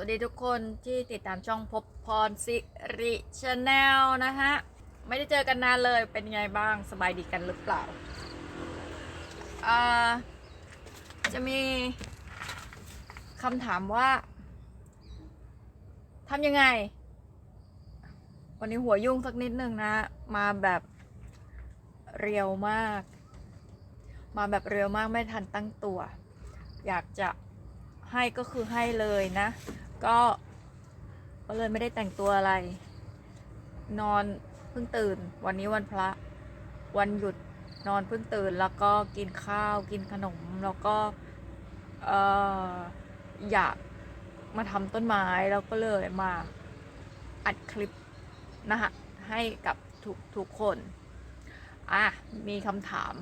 วัสดีทุกคนที่ติดตามช่องพบพรสิริชาแนลนะฮะ ไม่ได้เจอกันนานเลยเป็นไงบ้างสบายดีกันหรือเปล่าอ่าจะมีคำถามว่าทำยังไง วันนี้หัวยุ่งสักนิดนึงนะ มาแบบเร็วมาก มาแบบเร็วมากไม่ทันตั้งตัว อยากจะให้ก็คือให้เลยนะ ก็ก็เลยไม่ได้แต่งตัวอะไร นอนเพิ่งตื่น วันนี้วันพระ วันหยุดนอนเพิ่งตื่น แล้วก็กินข้าวกินขนม แล้วก็เอออยากมาทำต้นไม้ แล้วก็เลยมาอัดคลิปนะคะให้กับทุกทุกคน อะ มีคำถาม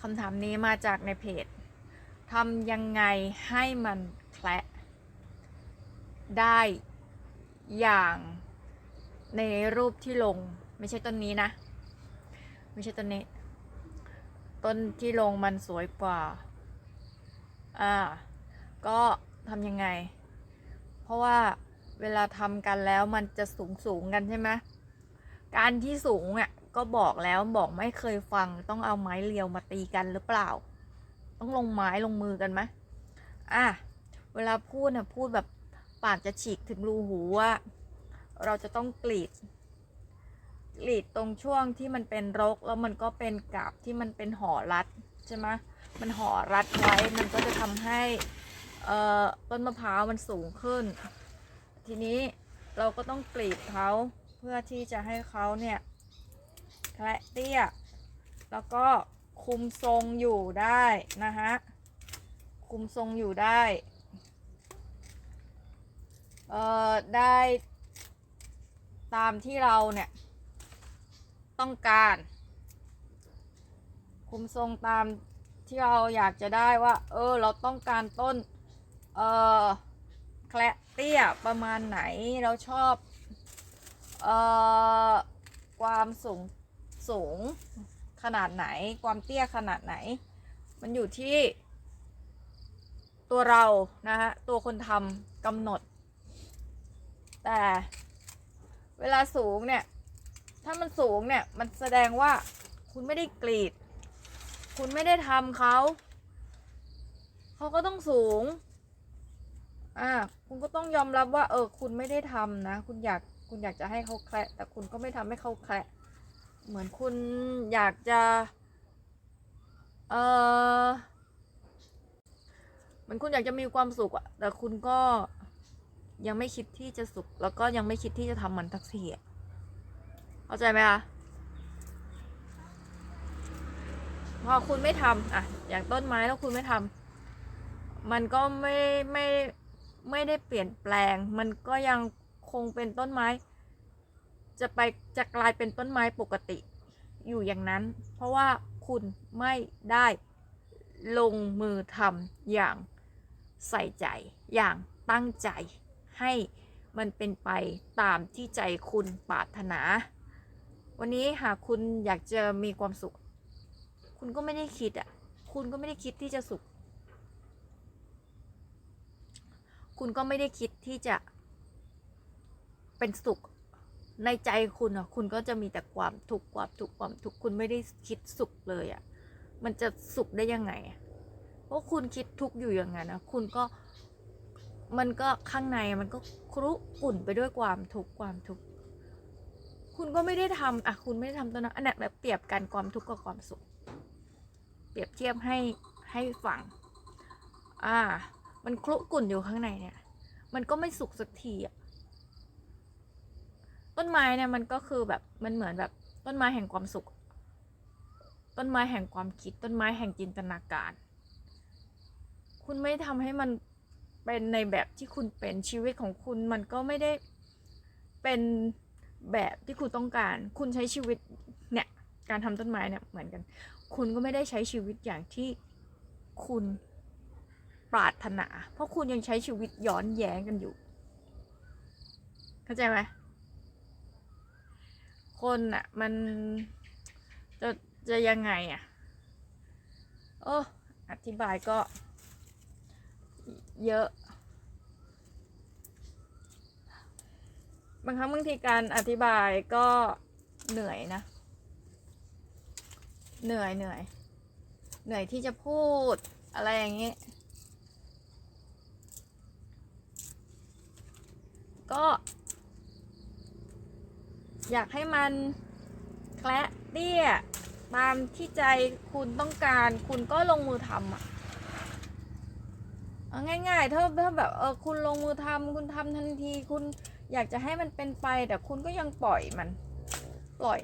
คำถามนี้มาจากในเพจทำยังไงให้มันแคละ ได้อย่างในรูปที่ลงไม่ใช่ต้นนี้นะ ไม่ใช่ต้นนี้ ต้นที่ลงมันสวยกว่า อ่า ก็ทำยังไง เพราะว่าเวลาทำกันแล้วมันจะสูงสูงกันใช่ไหมการที่สูงอะก็บอกแล้วบอกไม่เคยฟังต้องเอาไม้เรียวมาตีกันหรือเปล่า ต้องลงไม้ลงมือกันไหมอะเวลาพูดน่ะพูดแบบ ปากจะฉีกถึงรูหูว่าเราจะต้องกรีดกรีดตรงช่วงที่มันเป็นรก แล้วมันก็เป็นกาบที่มันเป็นห่อรัดใช่ไหมมันห่อรัดไว้มันก็จะทำให้เอ่อต้นมะพร้าวมันสูงขึ้น ทีนี้เราก็ต้องกรีดเขาเพื่อที่จะให้เขาเนี่ยแคละเตี้ย แล้วก็คุมทรงอยู่ได้นะฮะคุมทรงอยู่ได้ เอ่อได้ตามที่เราเนี่ย ต้องการ คุมทรงตามที่เราอยากจะได้ว่า เออ เราต้องการต้น เอ่อแคละเตี้ยประมาณไหนเราชอบ เอ่อ ความสูงสูงขนาดไหน ความเตี้ยขนาดไหน มันอยู่ที่ ตัวเรานะฮะตัวคนทำกำหนด แต่เวลาสูงเนี่ย ถ้ามันสูงเนี่ย มันแสดงว่าคุณไม่ได้กรีด คุณไม่ได้ทำเขา เขาก็ต้องสูง อ่า คุณก็ต้องยอมรับว่า เออ คุณไม่ได้ทำนะ คุณอยาก คุณอยากจะให้เขาแคละแต่คุณก็ไม่ทำให้เขาแคละเหมือนคุณอยากจะ เออเหมือนคุณอยากจะมีความสุขอะแต่คุณก็ ยังไม่คิดที่จะสุข แล้วก็ยังไม่คิดที่จะทำมันทักทีเข้าใจไหมคะพอคุณไม่ทำอะ อย่างต้นไม้แล้วคุณไม่ทำมันก็ไม่ไม่ไม่ได้เปลี่ยนแปลง มันก็ยังคงเป็นต้นไม้ จะไปจะกลายเป็นต้นไม้ปกติอยู่อย่างนั้น เพราะว่าคุณไม่ได้ลงมือทำอย่างใส่ใจอย่างตั้งใจ ให้มันเป็นไปตามที่ใจคุณปรารถนา วันนี้หากคุณอยากจะมีความสุข คุณก็ไม่ได้คิดอะ คุณก็ไม่ได้คิดที่จะสุข คุณก็ไม่ได้คิดที่จะเป็นสุขในใจคุณอะ คุณก็จะมีแต่ความทุกข์ความทุกข์ความทุกข์ คุณไม่ได้คิดสุขเลยอะ มันจะสุขได้ยังไงอะเพราะคุณคิดทุกข์อยู่อย่างนั้นนะ คุณก็ มันก็ข้างในมันก็ครุอุ่นไปด้วยความทุกข์ความทุกข์คุณก็ไม่ได้ทำอะคุณไม่ได้ทำตัวนั้นอันนั้นแบบเปรียบกันความทุกข์กับความสุข เปรียบเทียบให้ให้ฟังอ่า มันครุกุ่นอยู่ข้างในเนี่ย มันก็ไม่สุขสักทีอะต้นไม้เนี่ยมันก็คือแบบมันเหมือนแบบต้นไม้แห่งความสุข ต้นไม้แห่งความคิด ต้นไม้แห่งจินตนาการ คุณไม่ทำให้มัน เป็นในแบบที่คุณเป็นชีวิตของคุณมันก็ไม่ได้เป็นแบบที่คุณต้องการ คุณใช้ชีวิตเนี่ยการทำต้นไม้เนี่ยเหมือนกัน คุณก็ไม่ได้ใช้ชีวิตอย่างที่คุณปรารถนา เพราะคุณยังใช้ชีวิตย้อนแย้งกันอยู่ เข้าใจไหมคนอะมันจะจะยังไงอะโอ้อธิบายก็ เยอะ บางครั้งบางทีการอธิบายก็เหนื่อยนะ เหนื่อยเหนื่อย เหนื่อยที่จะพูดอะไรอย่างนี้ ก็ อยากให้มันแคละเตี้ยตามที่ใจคุณต้องการคุณก็ลงมือทำอะ เอาง่ายๆถ้าถ้าแบบเออคุณลงมือทำคุณทำทันที คุณอยากจะให้มันเป็นไป แต่คุณก็ยังปล่อยมัน ปล่อย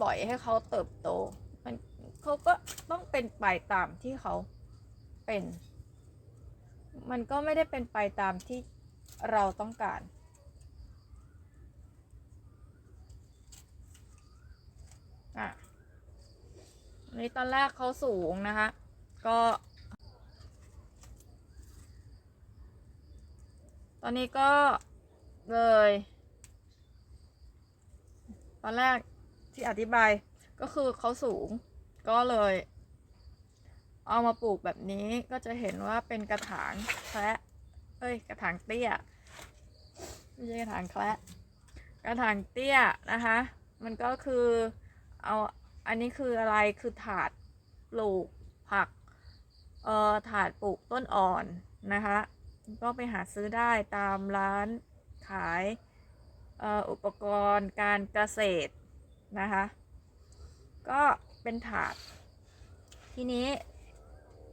ปล่อยให้เขาเติบโต มันเขาก็ต้องเป็นไปตามที่เขาเป็น มันก็ไม่ได้เป็นไปตามที่เราต้องการอะนนี้ตอนแรกเขาสูงนะคะ ก็ อนนี้ก็เลย ตอนแรกที่อธิบายก็คือเขาสูงก็เลย เอามาปลูกแบบนี้ก็จะเห็นว่าเป็นกระถางแคระเอ้ย กระถางเตี้ยไม่ใช่กระถางแคระกระถางเตี้ยนะคะ มันก็คือเอาอันนี้คืออะไรคือถาดปลูกผักเอ่อถาดปลูกต้นอ่อนนะคะ ก็ไปหาซื้อได้ตามร้านขายอ,อุปกรณ์การเกษตรนะคะ ก็เป็นถาด ทีนี้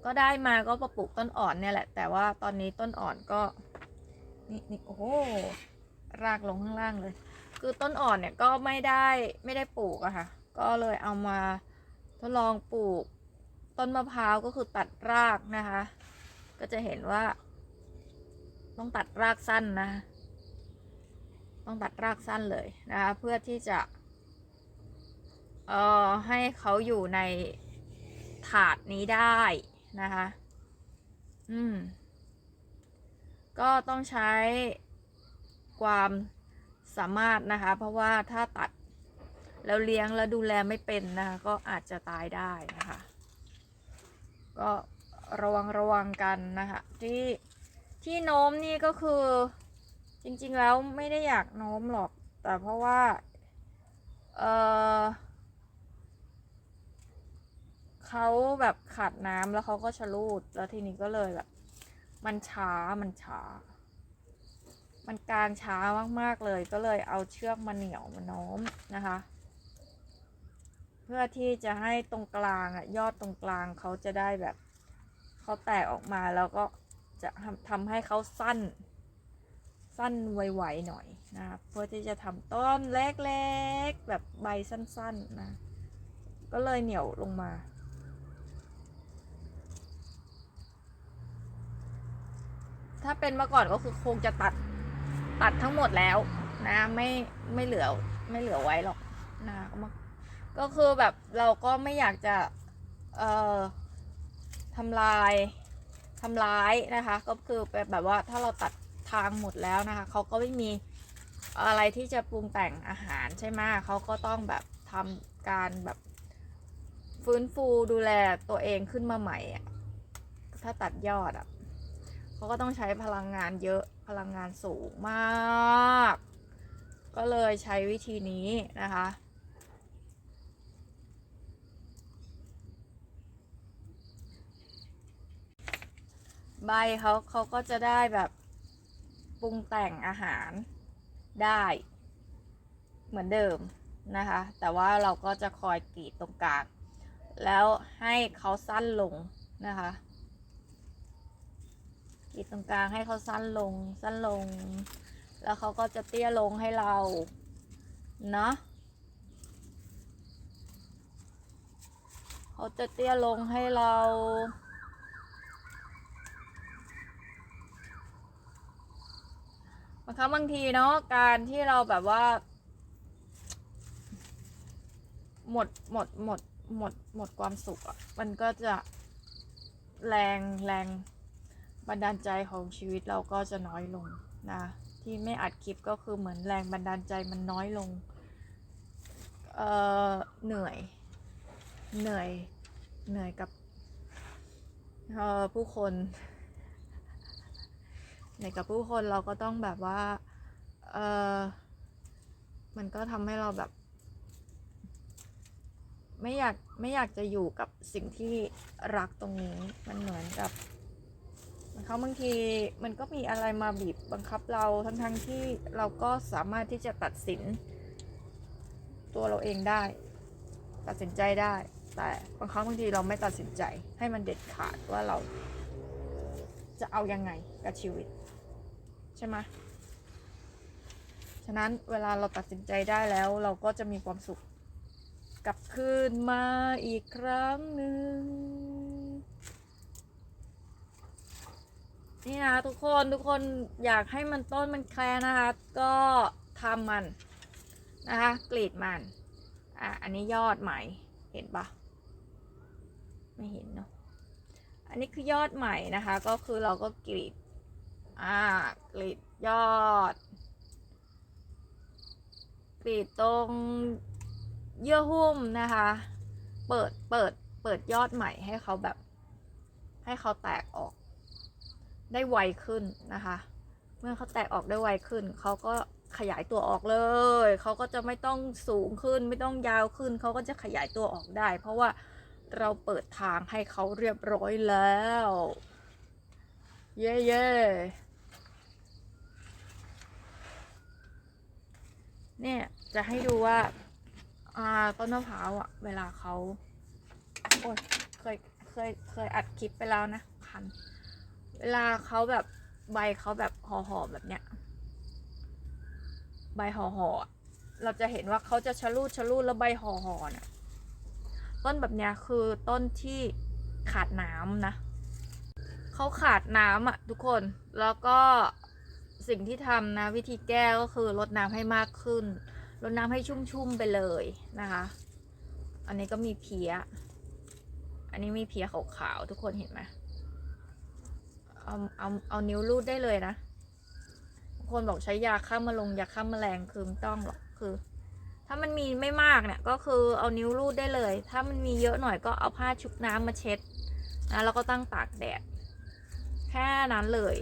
ก็ได้มาก็มาปลูกต้นอ่อนเนี่ยแหละ แต่ว่าตอนนี้ต้นอ่อนก็ นี่นี่โอ้โหรากลงข้างล่างเลย คือต้นอ่อนเนี่ยก็ไม่ได้ไม่ได้ปลูกอะค่ะ ก็เลยเอามาทดลองปลูกต้นมะพร้าวก็คือตัดรากนะคะ ก็จะเห็นว่า ต้องตัดรากสั้นนะ ต้องตัดรากสั้นเลยนะคะเพื่อที่จะเอ่อให้เขาอยู่ในถาดนี้ได้นะคะ อืม ก็ต้องใช้ความสามารถนะคะ เพราะว่าถ้าตัดแล้วเลี้ยงแล้วดูแลไม่เป็นนะคะ ก็อาจจะตายได้นะคะ ก็ระวังระวังกันนะคะ ที่ ที่โน้มนี่ก็คือ จริงๆแล้วไม่ได้อยากโน้มหรอก แต่เพราะว่าเออเขาแบบขาดน้ำแล้วเขาก็ชะลูด แล้วทีนี้ก็เลยแบบ มันช้ามันช้า มันการช้ามากๆเลย ก็เลยเอาเชือกมาเหนี่ยวมาโน้มนะคะ เพื่อที่จะให้ตรงกลางอะยอดตรงกลางเขาจะได้แบบเขาแตกออกมาแล้วก็ จะทำให้เขาสั้น สั้นไวๆหน่อยนะคะเพื่อที่จะทำต้นเล็กๆแบบใบสั้นๆนะ ก็เลยเหนียวลงมาถ้าเป็นเมื่อก่อนก็คือคงจะตัดตัดทั้งหมดแล้วนะไม่ไม่เหลือไม่เหลือไว้หรอกนะก็มาก็คือแบบเราก็ไม่อยากจะเอ่อทำลาย ทำร้ายนะคะ ก็คือแบบว่าถ้าเราตัดทางหมดแล้วนะคะเขาก็ไม่มีอะไรที่จะปรุงแต่งอาหารใช่ไหมเขาก็ต้องแบบทำการแบบฟื้นฟูดูแลตัวเองขึ้นมาใหม่อะถ้าตัดยอดอะเขาก็ต้องใช้พลังงานเยอะพลังงานสูงมาก ก็เลยใช้วิธีนี้นะคะ ใบเขาเขาก็จะได้แบบปรุงแต่งอาหารได้เหมือนเดิมนะคะ แต่ว่าเราก็จะคอยกรีดตรงกลางแล้วให้เขาสั้นลงนะคะกรีดตรงกลางให้เขาสั้นลงสั้นลง แล้วเขาก็จะเตี้ยลงให้เราเนาะเขาจะเตี้ยลงให้เรา บางครั้งบางทีเนาะการที่เราแบบว่า หมดหมดหมดหมดหมดความสุขอะ่ะมันก็จะแรงแรงบันดาลใจของชีวิตเราก็จะน้อยลงนะที่ไม่อัดคลิปก็คือเหมือนแรงบันดาลใจมันน้อยลง เอ่อเหนื่อยเหนื่อยเหนื่อยกับเอ่อผู้คน เหนื่อยกับผู้คนเราก็ต้องแบบว่า เออมันก็ทำให้เราแบบ ไม่อยากไม่อยากจะอยู่กับสิ่งที่รักตรงนี้มันเหมือนกับเขาบางทีมันก็มีอะไรมาบีบบังคับเราทั้งๆที่เราก็สามารถที่จะตัดสิน ตัวเราเองได้ ตัดสินใจได้ แต่บางครั้งบางทีเราไม่ตัดสินใจให้มันเด็ดขาดว่าเราจะเอายังไงกับชีวิต ใช่ไหมฉะนั้นเวลาเราตัดสินใจได้แล้วเราก็จะมีความสุขกลับคืนมาอีกครั้งหนึ่งนี่นะทุกคนทุกคนอยากให้มันต้นมันแคลนะคะ ก็ทำมันนะคะกรีดมันอะอันนี้ยอดใหม่เห็นปะไม่เห็นเนาะอันนี้คือยอดใหม่นะคะ ก็คือเราก็กรีด อากรีดยอด กรีดตรงเยื่อหุ้มนะคะ เปิดเปิดเปิดยอดใหม่ให้เขาแบบ ให้เขาแตกออก ได้ไวขึ้นนะคะ เมื่อเขาแตกออกได้ไวขึ้น เขาก็ขยายตัวออกเลย เขาก็จะไม่ต้องสูงขึ้น ไม่ต้องยาวขึ้น เขาก็จะขยายตัวออกได้ เพราะว่าเราเปิดทางให้เขาเรียบร้อยแล้ว เย่เย่ เนี่ยจะให้ดูว่าอ่าต้นมะพร้าวอะ เวลาเขาโอ้ยเคยเคยเคยอัดคลิปไปแล้วนะคัน เวลาเขาแบบใบเขาแบบห่อห่อๆแบบเนี้ย ใบห่อห่อๆเราจะเห็นว่าเขาจะชะลูดชะลูดแล้วใบห่อห่อๆเนี่ยต้นแบบเนี้ยคือต้นที่ขาดน้ำนะเขาขาดน้ำอะ ทุกคนแล้วก็ สิ่งที่ทำนะวิธีแก้ก็คือลดน้ำให้มากขึ้นลดน้ำให้ชุ่มๆไปเลยนะคะ อันนี้ก็มีเพี้ย อันนี้มีเพี้ยขาวๆทุกคนเห็นไหมเอาเอาเอานิ้วรูดได้เลยนะคนบอกใช้ยาฆ่าแมลงยาฆ่าแมลงคือไม่ต้องหรอกคือ ถ้ามันมีไม่มากเนี่ยก็คือเอานิ้วรูดได้เลย ถ้ามันมีเยอะหน่อยก็เอาผ้าชุบน้ำมาเช็ดนะแล้วก็ตั้งตากแดด แค่นั้นเลย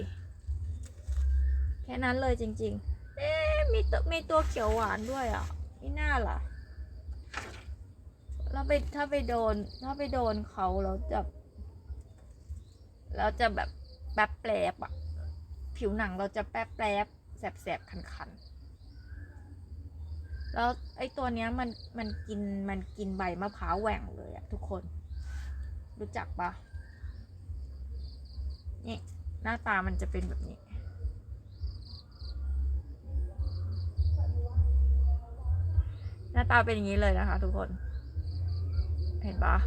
แค่นั้นเลยจริง ๆ เอ๊มีตัวมีตัวเขียวหวานด้วยอะไม่น่าล่ะแล้วไปถ้าไปโดน ถ้าไปโดนเขาแล้วจะแล้วจะแบบแป๊บแปลบอะ ผิวหนังเราจะแป๊บแปลบแสบแสบคันคันๆแล้วไอ้ตัวเนี้ยมันมันกินมันกินใบมะพร้าวแหว่งเลยอะทุกคน รู้จักปะนี่หน้าตามันจะเป็นแบบนี้ หน้าตาเป็นอย่างนี้เลยนะคะ ทุกคน เห็นปะ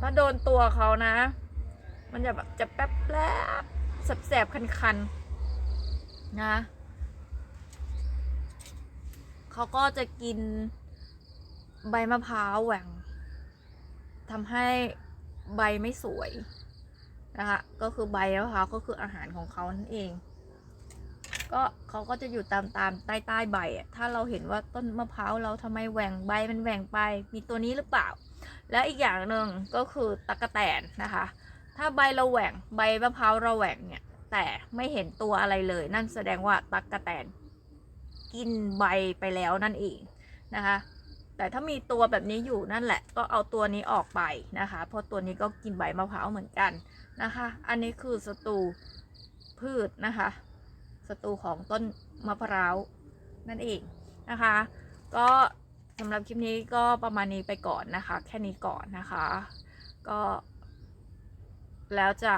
ถ้าโดนตัวเขานะ มันจะแบบจะแป๊บแป๊บแสบแสบคันคันๆ นะเขาก็จะกินใบมะพร้าวแหว่งทำให้ใบไม่สวยนะคะ ก็คือใบมะพร้าวก็คืออาหารของเขานั่นเอง ก็เขาก็จะอยู่ตามตามใต้ใต้ใบอะถ้าเราเห็นว่าต้นมะพร้าวเราทำไมแหว่งใบมันแหว่งไป มีตัวนี้หรือเปล่า และอีกอย่างหนึ่งก็คือตะกะแตนนะคะ ถ้าใบเราแหว่งใบมะพร้าวเราแหว่งเนี่ย แต่ไม่เห็นตัวอะไรเลย นั่นแสดงว่าตะกะแตน กินใบไปแล้วนั่นเองนะคะ แต่ถ้ามีตัวแบบนี้อยู่นั่นแหละ ก็เอาตัวนี้ออกไปนะคะ เพราะตัวนี้ก็กินใบมะพร้าวเหมือนกันนะคะ อันนี้คือศัตรูพืชนะคะ ศัตรูของต้นมะพร้าวนั่นเองนะคะ ก็สำหรับคลิปนี้ก็ประมาณนี้ไปก่อนนะคะ แค่นี้ก่อนนะคะ ก็ แล้วจะ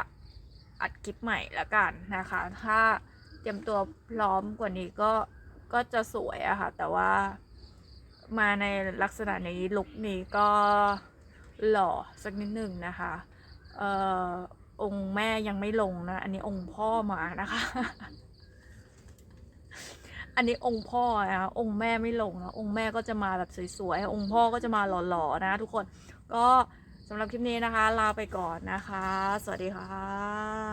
อัดคลิปใหม่ละกันนะคะ ถ้าเตรียมตัวพร้อมกว่านี้ก็ก็จะสวยอะค่ะ แต่ว่ามาในลักษณะนี้ลุคนี้ก็หล่อสักนิดหนึ่งนะคะเอ่อองค์แม่ยังไม่ลงนะ อันนี้องค์พ่อมานะคะ อันนี้องค์พ่อนะคะองค์แม่ไม่ลงนะองค์แม่ก็จะมาแบบสวยๆองค์พ่อก็จะมาหล่อๆนะ ทุกคนก็สำหรับคลิปนี้นะคะ ลาไปก่อนนะคะ สวัสดีค่ะ